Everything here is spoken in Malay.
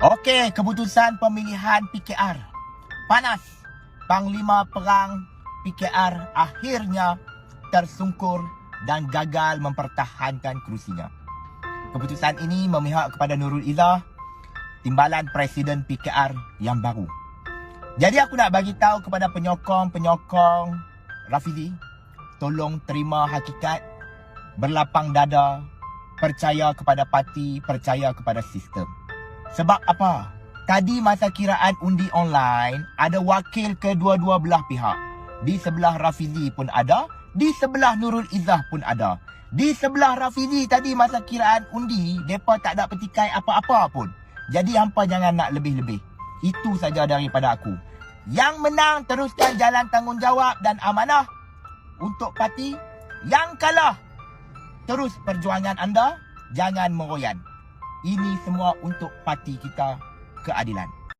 Okey, keputusan pemilihan PKR. Panas. Panglima Perang PKR akhirnya tersungkur dan gagal mempertahankan kerusinya. Keputusan ini memihak kepada Nurul Izzah, timbalan Presiden PKR yang baru. Jadi aku nak bagi tahu kepada penyokong-penyokong Rafizi, tolong terima hakikat, berlapang dada, percaya kepada parti, percaya kepada sistem. Sebab apa? Tadi masa kiraan undi online, ada wakil kedua-dua belah pihak. Di sebelah Rafizi pun ada, di sebelah Nurul Izzah pun ada. Di sebelah Rafizi tadi masa kiraan undi, mereka tak ada petikai apa-apa pun. Jadi hampa jangan nak lebih-lebih. Itu saja daripada aku. Yang menang teruskan jalan tanggungjawab dan amanah untuk parti. Yang kalah terus perjuangan anda, jangan meroyan. Ini semua untuk parti kita keadilan.